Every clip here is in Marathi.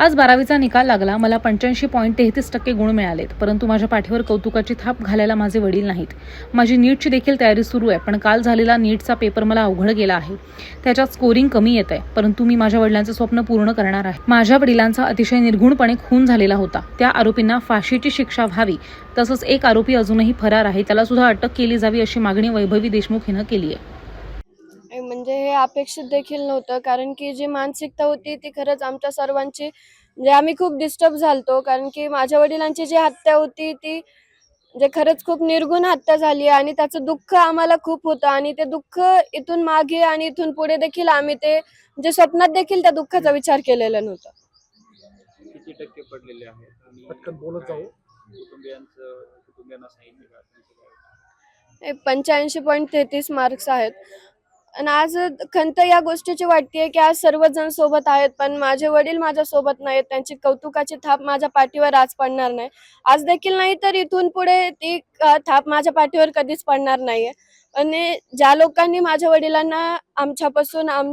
आज बारावीचा निकाल लागला. मला पंच्याऐंशी पॉईंट तेहतीस टक्के गुण मिळालेत. परंतु माझ्या पाठीवर कौतुकाची थाप घालायला माझे वडील नाहीत. माझी नीटची देखील तयारी सुरू आहे पण काल झालेला नीटचा पेपर मला अवघड गेला आहे. त्याच्यात स्कोरिंग कमी येत आहे परंतु मी माझ्या वडिलांचं स्वप्न पूर्ण करणार आहे. माझ्या वडिलांचा अतिशय निर्गुणपणे खून झालेला होता. त्या आरोपींना फाशीची शिक्षा व्हावी तसंच एक आरोपी अजूनही फरार आहे त्याला सुद्धा अटक केली जावी अशी मागणी वैभवी देशमुख हिनं केली आहे. म्हणजे हे अपेक्षित देखील नव्हतं. कारण की जी मानसिकता होती ती खरंच आमच्या सर्वांची म्हणजे आम्ही खूप डिस्टर्ब झालतो. कारण की माझ्या वडिलांची जी हत्या होती ती म्हणजे खरंच खूप निर्गुण हत्या झाली आणि त्याचं दुःख आम्हाला खूप होतं. आणि ते दुःख इथून मागे आणि इथून पुढे देखील आम्ही ते म्हणजे स्वप्नात देखील त्या दुःखाचा विचार केलेला नव्हता. किती टक्के पडलेले आहेत? आणि पटकन बोलत जाऊ. कुटुंबियांचं कुटुंबियांना सांगितलं का त्यांचं काय? पंच्याऐंशी पॉईंट तेहतीस मार्क्स आहेत. आणि आज खंत या गोष्टीची वाटते की आज सर्वजण सोबत आहेत पण माझे वडील माझ्या सोबत नाहीत त्यांची कौतुकाची थाप माझ्या पाठीवर आज पडणार नाही. आज देखील नाही तर इथून पुढे ती थाप माझ्या पाठीवर कधीच पडणार नाहीये. आणि ज्या लोकांनी माझ्या वडिलांना आमच्यापासून आम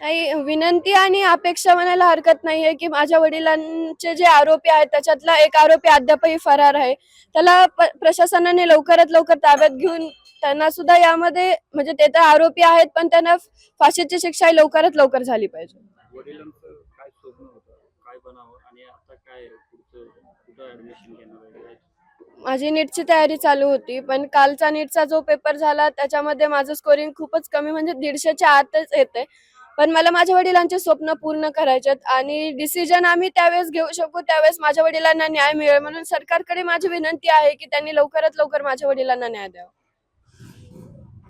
काही विनंती आणि अपेक्षा म्हणायला हरकत नाहीये की माझ्या वडिलांचे जे आरोपी आहेत त्याच्यातला एक आरोपी अद्यापही फरार आहे. त्याला प्रशासनाने लवकरात लवकर ताब्यात घेऊन त्यांना सुद्धा यामध्ये म्हणजे ते तर आरोपी आहेत पण त्यांना फाशीची शिक्षा ही लवकरात लवकर झाली पाहिजे. माझी नीटची तयारी चालू होती पण कालचा नीटचा जो पेपर झाला त्याच्यामध्ये माझं स्कोरिंग खूपच कमी म्हणजे दीडशेच्या आतच येते पण मला माझ्या वडिलांचे स्वप्न पूर्ण करायचे आणि डिसिजन आम्ही त्यावेळेस घेऊ शकू त्यावेळेस माझ्या वडिलांना न्याय मिळेल म्हणून सरकारकडे माझी विनंती आहे की त्यांनी लवकरात लवकर माझ्या वडिलांना न्याय द्यावा.